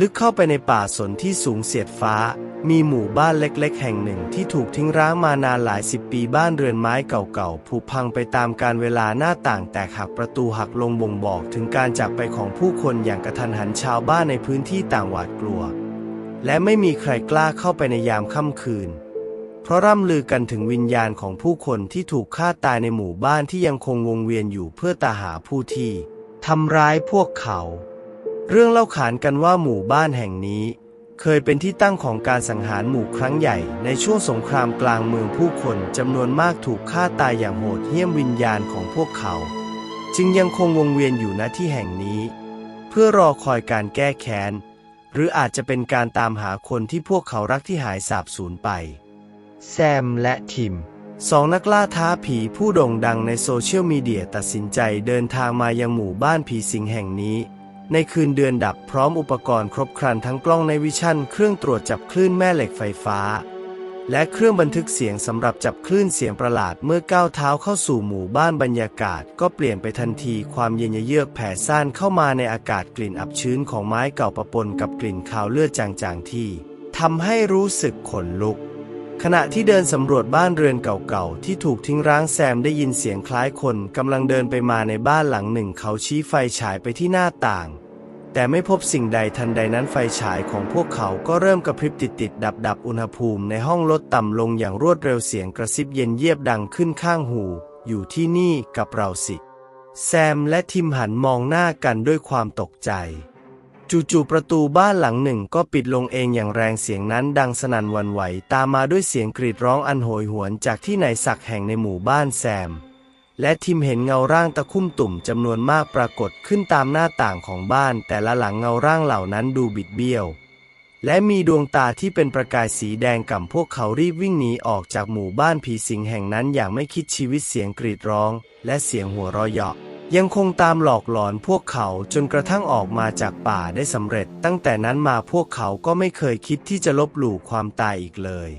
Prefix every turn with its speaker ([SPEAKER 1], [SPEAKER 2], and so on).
[SPEAKER 1] ลึกเข้าไปในป่าสนที่สูงเสียดฟ้า มีหมู่บ้านเล็ก ๆ แห่งหนึ่งที่ถูกทิ้งร้างมานานหลายสิบปีบ้านเรือนไม้เก่าๆผุพังไปตามกาลเวลาหน้าต่างแตกหักประตูหักลงบ่งบอกถึงการจากไปของผู้คนอย่างกระทันหันชาวบ้านในพื้นที่ต่างหวาดกลัว และไม่มีใครกล้าเข้าไปในยามค่ำคืน เพราะร่ำลือกันถึงวิญญาณของผู้คนที่ถูกฆ่าตายในหมู่บ้านที่ยังคงวงเวียนอยู่เพื่อตาหาผู้ที่ทำร้ายพวกเขา เรื่องเล่าขานกันว่าหมู่บ้านแห่งนี้ เคยเป็นที่ตั้งของการสังหารหมู่ครั้งใหญ่ในช่วงสงครามกลางเมืองผู้คนจำนวนมากถูกฆ่าตายอย่างโหดเหี้ยมวิญญาณของพวกเขา จึงยังคงวงเวียนอยู่ณที่แห่งนี้ เพื่อรอคอยการแก้แค้น หรืออาจจะเป็นการตามหาคนที่พวกเขารักที่หายสาบสูญไป แซมและทิมสองนักล่าท้าผีผู้โด่งดังในโซเชียลมีเดียตัดสินใจเดินทางมายังหมู่บ้านผีสิงแห่งนี้ ในคืนเดือนดับพร้อมอุปกรณ์ครบครันทั้งกล้องในวิชั่น เครื่องตรวจจับคลื่นแม่เหล็กไฟฟ้า และเครื่องบันทึกเสียงสำหรับจับคลื่นเสียงประหลาดเมื่อก้าวเท้าเข้าสู่หมู่บ้านบรรยากาศ ก็เปลี่ยนไปทันทีความเย็นเยือกแผ่ซ่านเข้ามาในอากาศกลิ่นอับชื้นของไม้เก่าปะปนกับกลิ่นคาวเลือดจางๆที่ทำให้รู้สึกขนลุกขณะที่เดินสำรวจบ้านเรือนเก่าๆ ที่ถูกทิ้งร้างแซมได้ยินเสียงคล้ายคนกำลังเดินไปมาในบ้านหลังหนึ่งเขาชี้ไฟฉายไปที่หน้าต่าง แต่ไม่พบสิ่งใดทันใดนั้นไฟฉายของพวกเขาก็เริ่มกระพริบติดติดดับดับอุณหภูมิในห้องลดต่ำลงอย่างรวดเร็วเสียงกระซิบเย็นเยียบดังขึ้นข้างหู อยู่ที่นี่กับเราสิ แซมและทิมหันมองหน้ากันด้วยความตกใจ จู่ๆประตูบ้านหลังหนึ่งก็ปิดลงเองอย่างแรงเสียงนั้นดังสนั่นวันไหว ตามมาด้วยเสียงกรีดร้องอันโหยหวนจากที่ไหนสักแห่งในหมู่บ้านแซม และทิมเห็นเงาร่างตะคุ่มตุ่มจำนวนมากปรากฏขึ้นตามหน้าต่างของบ้าน แต่ละหลังเงาร่างเหล่านั้นดูบิดเบี้ยว และมีดวงตาที่เป็นประกายสีแดงก่ำพวกเขารีบวิ่งหนีออกจากหมู่บ้านผีสิงแห่งนั้นอย่างไม่คิดชีวิตเสียงกรีดร้อง และเสียงหัวเราะเยาะยังคงตามหลอกหลอนพวกเขาจนกระทั่งออกมาจากป่าได้สำเร็จ ตั้งแต่นั้นมาพวกเขาก็ไม่เคยคิดที่จะลบหลู่ความตายอีกเลย